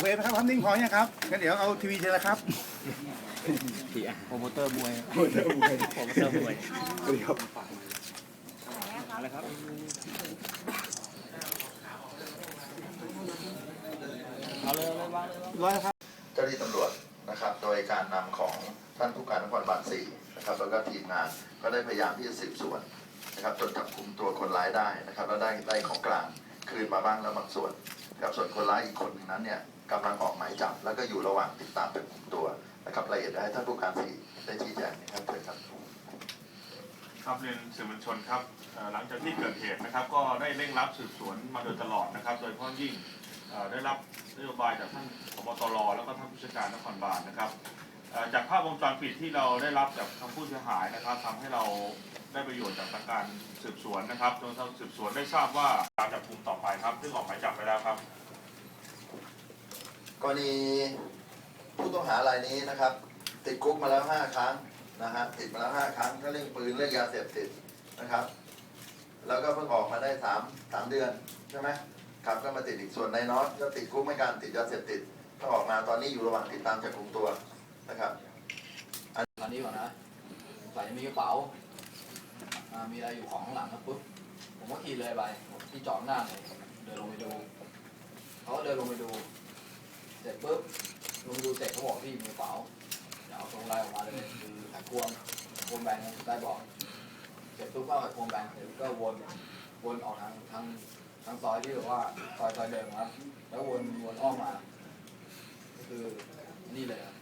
เคไหมครับภาพนิ่งพอยังครับงั้นเดี๋ยวเอาทีวีเชิญแล้วครับโปรโมเตอร์มวยโปรโมเตอร์มวยโปรโมเตอร์มวยสวัสดีครับอะไรครับเอาเลยเอาเลยวางเลยวางร้อยแล้วครับเจ้าหน้าที่ตำรวจนะครับ โดยการนำของท่านผู้การนครบาลสี่นะครับแล้วก็ทีมงานก็ได้พยายามที่จะสืบสวนนะครับจนจับกลุ่มตัวคนร้ายได้นะครับ แล้วได้ได้ของกลางคืนมาบ้างแล้วบางส่วน นะครับส่วนคนร้ายอีกคนหนึ่งนั้นเนี่ยกำลังออกหมายจับ แล้วก็อยู่ระหว่างติดตามเป็นกลุ่มตัวนะครับรายละเอียดให้ท่านผู้การสี่ได้ชี้แจงนะครับเชิญครับครับเรียนสื่อมวลชนครับหลังจากที่เกิดเหตุนะครับ ก็ได้เร่งรับสืบสวนมาโดยตลอดนะครับ โดยเฉพาะยิ่งได้รับนโยบายจากท่านพบตรแล้วก็ท่านผู้จัดการนครบาลนะครับ จากภาพวงจรปิดที่เราได้รับจากทางผู้เสียหายนะครับทำให้เราได้ประโยชน์จากการสืบสวนนะครับจนทางสืบสวนได้ทราบว่าการจับกลุ่มต่อไปครับ ซึ่งออกหมายจับไปแล้วครับ กรณีผู้ต้องหารายนี้นะครับ ติดคุกมาแล้วห้าครั้งนะฮะติดมาแล้วห้าครั้งทั้งเรื่องปืนเรื่องยาเสพติดนะครับ แล้วก็เพิ่งออกมาได้สามสามเดือนใช่ไหมครับก็มาติดอีกส่วนในน็อตก็ติดคุกเหมือนกันติดยาเสพติดก็ออกมาตอนนี้อยู่ระหว่างติดตามจับกลุ่มตัว นะครับตอนนี้ก่อนนะใส่มีกระเป๋าอ่ามีอะไรอยู่ของข้างหลังนะปุ๊บผมก็ขี่เลยไปที่จอดหน้าเลยเดินลงไปดูเขาก็เดินลงไปดู เสร็จปุ๊บลงไปดูเสร็จเขาบอกพี่มีกระเป๋าเดี๋ยวเอาตรงไลน์ออกมาเลยคือไขควงไขควงแบงค์ใต้บอกเสร็จปุ๊บก็เอาไขควงแบงค์เสร็จก็วนวนออกทางทางทางซอยที่แบบว่าซอยซอยเดิมครับแล้ววนวนอ้อมมา ก็คือนี่เลยครับ